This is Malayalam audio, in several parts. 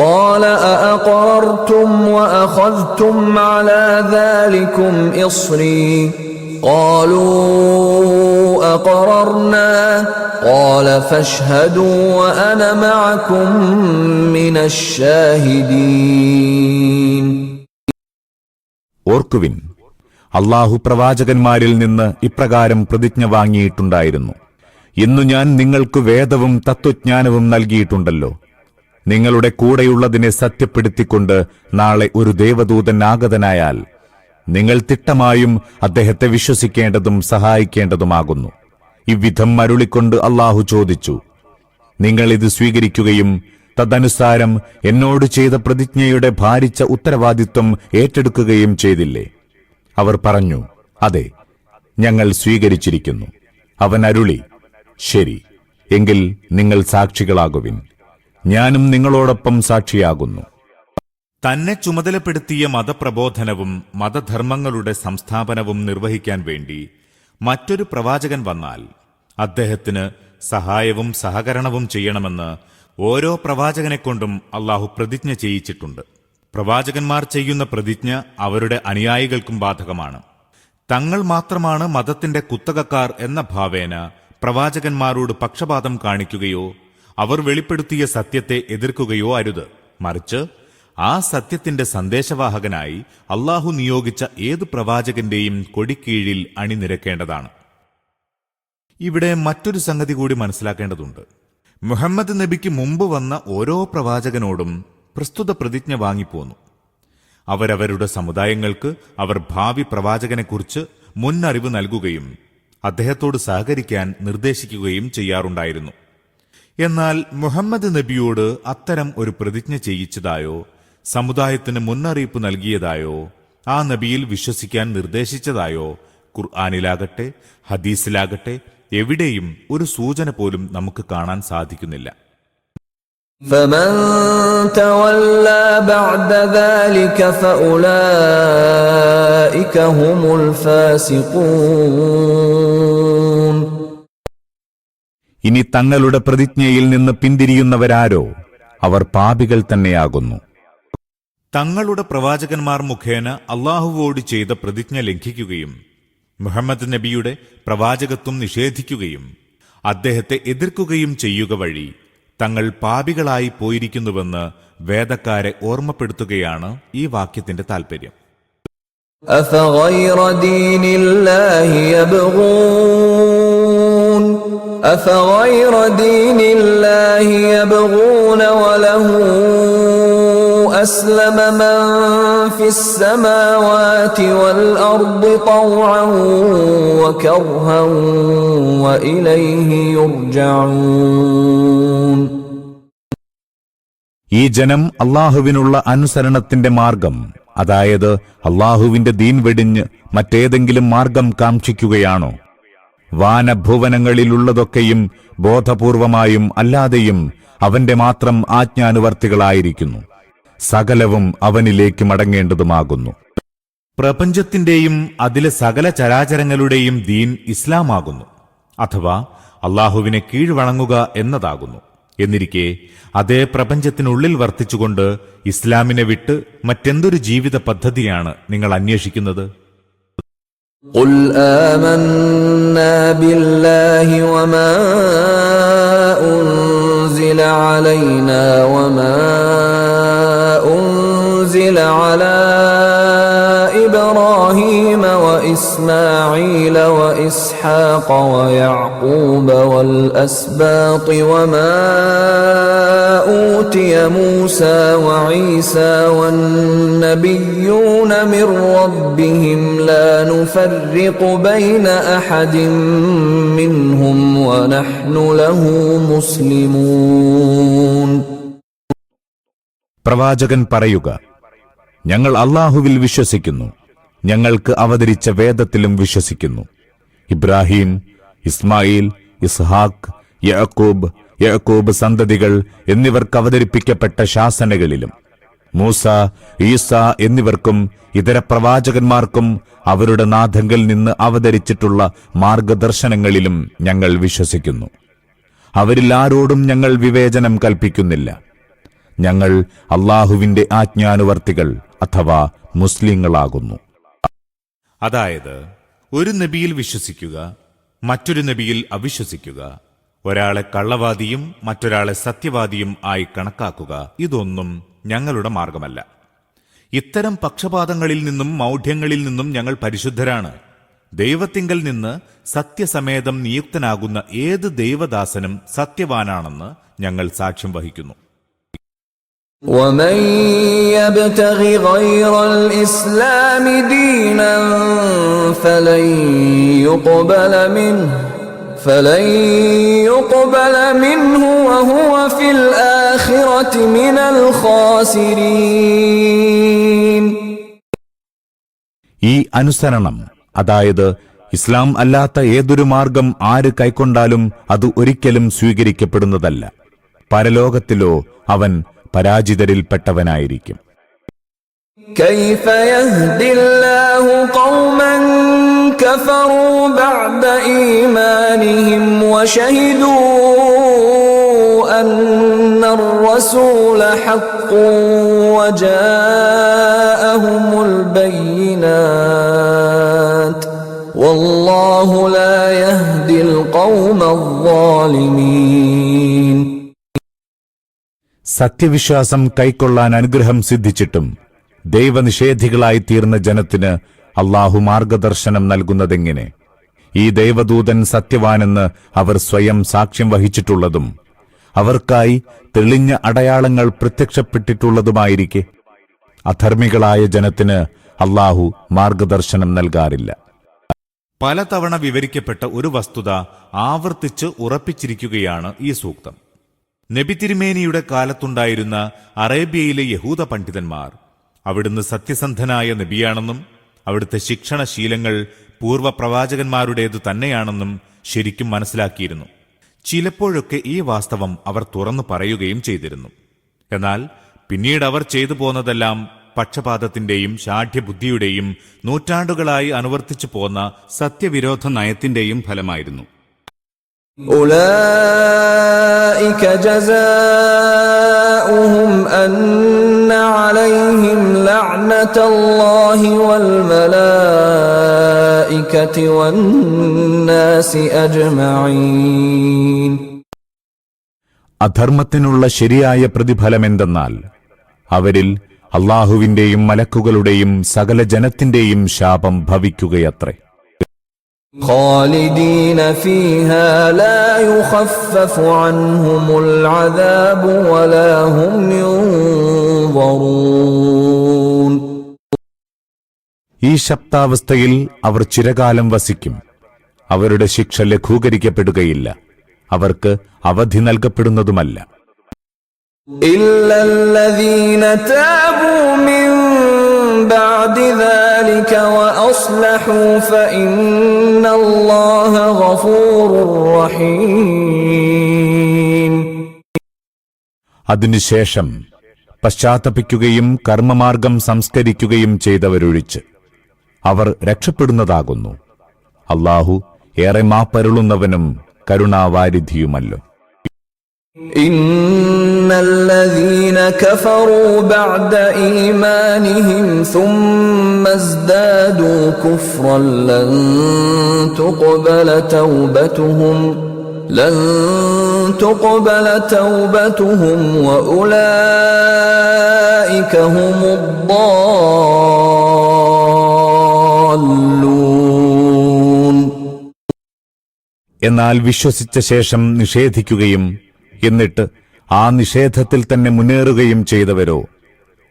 قال أأقررتم وأخذتم على ذلكم إصري قالوا أقررنا قال فاشهدوا وأنا معكم من الشاهدين ഓർക്കുവിൻ അള്ളാഹു പ്രവാചകന്മാരിൽ നിന്ന് ഇപ്രകാരം പ്രതിജ്ഞ വാങ്ങിയിട്ടുണ്ടായിരുന്നു ഇന്നു ഞാൻ നിങ്ങൾക്ക് വേദവും തത്വജ്ഞാനവും നൽകിയിട്ടുണ്ടല്ലോ നിങ്ങളുടെ കൂടെയുള്ളതിനെ സത്യപ്പെടുത്തിക്കൊണ്ട് നാളെ ഒരു ദേവദൂതൻ ആഗതനായാൽ നിങ്ങൾ തിട്ടമായും അദ്ദേഹത്തെ വിശ്വസിക്കേണ്ടതും സഹായിക്കേണ്ടതുമാകുന്നു. ഇவ்விധം മരുളിക്കൊണ്ട് അള്ളാഹു ചോദിച്ചു നിങ്ങൾ ഇത് സ്വീകരിക്കുകയും തദനുസാരം എന്നോട് ചെയ്ത പ്രതിജ്ഞയുടെ ഭാരിച്ച ഉത്തരവാദിത്വം ഏറ്റെടുക്കുകയും ചെയ്തില്ലേ? അവർ പറഞ്ഞു അതെ ഞങ്ങൾ സ്വീകരിച്ചിരിക്കുന്നു. അവൻ അരുളി ശരി എങ്കിൽ നിങ്ങൾ സാക്ഷികളാകുവിൻ. ഞാനും നിങ്ങളോടൊപ്പം സാക്ഷിയാകുന്നു. തന്നെ ചുമതലപ്പെടുത്തിയ മതപ്രബോധനവും മതധർമ്മങ്ങളുടെ സംസ്ഥാപനവും നിർവഹിക്കാൻ വേണ്ടി മറ്റൊരു പ്രവാചകൻ വന്നാൽ അദ്ദേഹത്തിന് സഹായവും സഹകരണവും ചെയ്യണമെന്ന് ഓരോ പ്രവാചകനെക്കൊണ്ടും അള്ളാഹു പ്രതിജ്ഞ ചെയ്യിച്ചിട്ടുണ്ട്. പ്രവാചകന്മാർ ചെയ്യുന്ന പ്രതിജ്ഞ അവരുടെ അനുയായികൾക്കും ബാധകമാണ്. തങ്ങൾ മാത്രമാണ് മതത്തിന്റെ കുത്തകക്കാർ എന്ന ഭാവേന പ്രവാചകന്മാരോട് പക്ഷപാതം കാണിക്കുകയോ അവർ വെളിപ്പെടുത്തിയ സത്യത്തെ എതിർക്കുകയോ അരുത്. മറിച്ച് ആ സത്യത്തിന്റെ സന്ദേശവാഹകനായി അള്ളാഹു നിയോഗിച്ച ഏതു പ്രവാചകന്റെയും കൊടിക്കീഴിൽ അണിനിരക്കേണ്ടതാണ്. ഇവിടെ മറ്റൊരു സംഗതി കൂടി മനസ്സിലാക്കേണ്ടതുണ്ട്. മുഹമ്മദ് നബിക്ക് മുമ്പ് വന്ന ഓരോ പ്രവാചകനോടും പ്രസ്തുത പ്രതിജ്ഞ വാങ്ങിപ്പോന്നു. അവരവരുടെ സമുദായങ്ങൾക്ക് അവർ ഭാവി പ്രവാചകനെക്കുറിച്ച് മുന്നറിവ് നൽകുകയും അദ്ദേഹത്തോട് സഹകരിക്കാൻ നിർദ്ദേശിക്കുകയും ചെയ്യാറുണ്ടായിരുന്നു. എന്നാൽ മുഹമ്മദ് നബിയോട് അത്തരം ഒരു പ്രതിജ്ഞ ചെയ്യിച്ചതായോ സമുദായത്തിന് മുന്നറിയിപ്പ് നൽകിയതായോ ആ നബിയിൽ വിശ്വസിക്കാൻ നിർദ്ദേശിച്ചതായോ ഖുർആാനിലാകട്ടെ ഹദീസിലാകട്ടെ എവിടെയും ഒരു സൂചന പോലും നമുക്ക് കാണാൻ സാധിക്കുന്നില്ല فمن تولى بعد ذلك فأولئك هم الفاسقون ഇനി തങ്ങളുടെ പ്രതിജ്ഞയിൽ നിന്ന് പിന്തിരിയുന്നവരാരോ അവർ പാപികൾ തന്നെയാകുന്നു. തങ്ങളുടെ പ്രവാചകന്മാർ മുഖേന അള്ളാഹുവോട് ചെയ്ത പ്രതിജ്ഞ ലംഘിക്കുകയും മുഹമ്മദ് നബിയുടെ പ്രവാചകത്വം നിഷേധിക്കുകയും അദ്ദേഹത്തെ എതിർക്കുകയും ചെയ്യുക വഴി തങ്ങൾ പാപികളായി പോയിരിക്കുന്നുവെന്ന് വേദക്കാരെ ഓർമ്മപ്പെടുത്തുകയാണ് ഈ വാക്യത്തിന്റെ താൽപര്യം. അഫഗൈറ ദീനില്ലാഹി യബ്ഗൂൻ أفغير دين الله يبغون وله أسلم من في السماوات والأرض طوعا وكرها وإليه يرجعون ഈ ജനം അള്ളാഹുവിനുള്ള അനുസരണത്തിന്റെ മാർഗം അതായത് അള്ളാഹുവിന്റെ ദീൻ വെടിഞ്ഞ് മറ്റേതെങ്കിലും മാർഗം കാക്ഷിക്കുകയാണോ വാനഭുവനങ്ങളിലുള്ളതൊക്കെയും ബോധപൂർവമായും അല്ലാതെയും അവന്റെ മാത്രം ആജ്ഞാനുവർത്തികളായിരിക്കുന്നു. സകലവും അവനിലേക്ക് മടങ്ങേണ്ടതുമാകുന്നു. പ്രപഞ്ചത്തിന്റെയും അതിലെ സകല ചരാചരങ്ങളുടെയും ദീൻ ഇസ്ലാമാകുന്നു. അഥവാ അള്ളാഹുവിനെ കീഴ്വണങ്ങുക എന്നതാകുന്നു. എന്നിരിക്കെ അതേ പ്രപഞ്ചത്തിനുള്ളിൽ വർത്തിച്ചുകൊണ്ട് ഇസ്ലാമിനെ വിട്ട് മറ്റെന്തൊരു ജീവിത പദ്ധതിയാണ് നിങ്ങൾ അന്വേഷിക്കുന്നത്? قل آمنا بالله وما أنزل علينا وما أنزل على إبراهيم وإسماعيل وإسحاق ويعقوب والأسباط وما أوتي موسى وعيسى والنبيون من ربهم لا نفرق بين أحد منهم ونحن له مسلمون പ്രവാചകൻ പറയുക ഞങ്ങൾ അള്ളാഹുവിൽ വിശ്വസിക്കുന്നു ഞങ്ങൾക്ക് അവതരിച്ച വേദത്തിലും വിശ്വസിക്കുന്നു. ഇബ്രാഹിം ഇസ്മായിൽ ഇസ്ഹാഖ് യഅക്കൂബ് യഅക്കൂബ് സന്തതികൾ എന്നിവർക്ക് അവതരിപ്പിക്കപ്പെട്ട ശാസനകളിലും മൂസ ഈസ എന്നിവർക്കും ഇതര പ്രവാചകന്മാർക്കും അവരുടെ നാഥങ്കിൽ നിന്ന് അവതരിച്ചിട്ടുള്ള മാർഗദർശനങ്ങളിലും ഞങ്ങൾ വിശ്വസിക്കുന്നു. അവരിൽ ആരോടും ഞങ്ങൾ വിവേചനം കൽപ്പിക്കുന്നില്ല. ഞങ്ങൾ അള്ളാഹുവിന്റെ ആജ്ഞാനുവർത്തികൾ അഥവാ മുസ്ലിങ്ങളാകുന്നു. അതായത് ഒരു നബിയിൽ വിശ്വസിക്കുക മറ്റൊരു നബിയിൽ അവിശ്വസിക്കുക. ഒരാളെ കള്ളവാദിയും മറ്റൊരാളെ സത്യവാദിയും ആയി കണക്കാക്കുക ഇതൊന്നും ഞങ്ങളുടെ മാർഗമല്ല. ഇത്തരം പക്ഷപാതങ്ങളിൽ നിന്നും മൗഢ്യങ്ങളിൽ നിന്നും ഞങ്ങൾ പരിശുദ്ധരാണ്. ദൈവത്തിങ്കൽ നിന്ന് സത്യസമേതം നിയുക്തനാകുന്ന ഏത് ദൈവദാസനും സത്യവാനാണെന്ന് ഞങ്ങൾ സാക്ഷ്യം വഹിക്കുന്നു. ومن يبتغ غير الإسلام دينا فلن يقبل منه فلن يقبل منه وهو في الآخرة من الخاسرين ഈ അനുസരണം അതായത് ഇസ്ലാം അല്ലാത്ത ഏതൊരു മാർഗം ആര് കൈക്കൊണ്ടാലും അത് ഒരിക്കലും സ്വീകരിക്കപ്പെടുന്നതല്ല പരലോകത്തിലോ അവൻ പരാജിതരിൽപ്പെട്ടവനായിരിക്കും كيف يهدي الله قوما كفروا بعد إيمانهم وشهدوا أن الرسول حق وجاءهم البينات والله لا يهدي القوم الظالمين സത്യവിശ്വാസം കൈക്കൊള്ളാൻ അനുഗ്രഹം സിദ്ധിച്ചിട്ടും ദൈവനിഷേധികളായി തീർന്ന ജനത്തിന് അള്ളാഹു മാർഗദർശനം നൽകുന്നതെങ്ങനെ? ഈ ദൈവദൂതൻ സത്യവാനെന്ന് അവർ സ്വയം സാക്ഷ്യം വഹിച്ചിട്ടുള്ളതും അവർക്കായി തെളിഞ്ഞ അടയാളങ്ങൾ പ്രത്യക്ഷപ്പെട്ടിട്ടുള്ളതുമായിരിക്കെ. അധർമ്മികളായ ജനത്തിന് അള്ളാഹു മാർഗദർശനം നൽകാറില്ല. പലതവണ വിവരിക്കപ്പെട്ട ഒരു വസ്തുത ആവർത്തിച്ച് ഉറപ്പിച്ചിരിക്കുകയാണ് ഈ സൂക്തം. നബി തിരുമേനിയുടെ കാലത്തുണ്ടായിരുന്ന അറേബ്യയിലെ യഹൂദ പണ്ഡിതന്മാർ. അവിടുന്ന് സത്യസന്ധനായ നബിയാണെന്നും അവിടുത്തെ ശിക്ഷണശീലങ്ങൾ പൂർവ പ്രവാചകന്മാരുടേതു തന്നെയാണെന്നും ശരിക്കും മനസ്സിലാക്കിയിരുന്നു. ചിലപ്പോഴൊക്കെ ഈ വാസ്തവം അവർ തുറന്നു പറയുകയും ചെയ്തിരുന്നു. എന്നാൽ പിന്നീട് അവർ ചെയ്തു പോന്നതെല്ലാം പക്ഷപാതത്തിന്റെയും ശാഠ്യബുദ്ധിയുടെയും നൂറ്റാണ്ടുകളായി അനുവർത്തിച്ചു പോന്ന സത്യവിരോധ നയത്തിന്റെയും ഫലമായിരുന്നു. أولئك جزاؤهم أن عليهم لعنة الله والملائكة والناس أجمعين അധർമ്മത്തിനുള്ള ശരിയായ പ്രതിഫലമെന്തെന്നാൽ അവരിൽ അള്ളാഹുവിന്റെയും മലക്കുകളുടെയും സകല ജനത്തിന്റെയും ശാപം ഭവിക്കുകയത്രേ خالدين فيها لا يخفف عنهم العذاب ولا هم ينظرون ഈ ശബ്ദാവസ്ഥയിൽ അവർ ചിരകാലം വസിക്കും അവരുടെ ശിക്ഷ ലഘൂകരിക്കപ്പെടുകയില്ല അവർക്ക് അവധി നൽകപ്പെടുന്നതുമല്ല إلا الذين تابوا من بعد ذلك وأصلحوا فإن الله غفور رحيم അതിനുശേഷം പശ്ചാത്തപിക്കുകയും കർമ്മമാർഗം സംസ്കരിക്കുകയും ചെയ്തവരൊഴിച്ച് അവർ രക്ഷപ്പെടുന്നതാകുന്നു അള്ളാഹു ഏറെ മാപ്പരുളുന്നവനും കരുണാവാരിധിയുമല്ലോ إن الذين كفروا بعد إيمانهم ثم ازدادوا كفرا لن تقبل توبتهم لن تقبل توبتهم وأولئك هم الضالون എന്നാൽ വിശ്വസിച്ച ശേഷം നിഷേധിക്കുകയും എന്നിട്ട് ആ നിഷേധത്തിൽ തന്നെ മുന്നേറുകയും ചെയ്തവരോ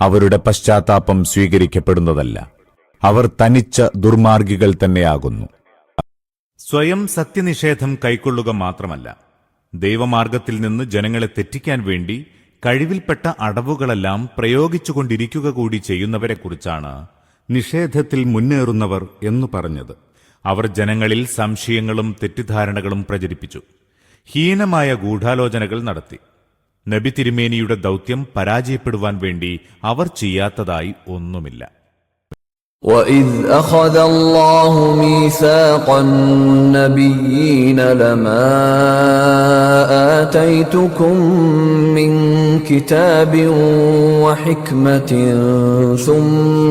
അവരുടെ പശ്ചാത്താപം സ്വീകരിക്കപ്പെടുന്നതല്ല. അവർ തനിച്ച ദുർമാർഗികൾ തന്നെയാകുന്നു. സ്വയം സത്യനിഷേധം കൈക്കൊള്ളുക മാത്രമല്ല ദൈവമാർഗത്തിൽ നിന്ന് ജനങ്ങളെ തെറ്റിക്കാൻ വേണ്ടി കഴിവിൽപ്പെട്ട അടവുകളെല്ലാം പ്രയോഗിച്ചുകൊണ്ടിരിക്കുക കൂടി ചെയ്യുന്നവരെക്കുറിച്ചാണ് നിഷേധത്തിൽ മുന്നേറുന്നവർ എന്നു പറഞ്ഞത്. അവർ ജനങ്ങളിൽ സംശയങ്ങളും തെറ്റിദ്ധാരണകളും പ്രചരിപ്പിച്ചു. ഹീനമായ ഗൂഢാലോചനകൾ നടത്തി. നബി തിരുമേനിയുടെ ദൗത്യം പരാജയപ്പെടുവാൻ വേണ്ടി അവർ ചെയ്യാത്തതായി ഒന്നുമില്ല وَإِذْ أَخَذَ اللَّهُ مِيثَاقَ النَّبِيِّينَ لَمَا آتَيْتُكُم مِّن كِتَابٍ وَحِكْمَةٍ ثُمَّ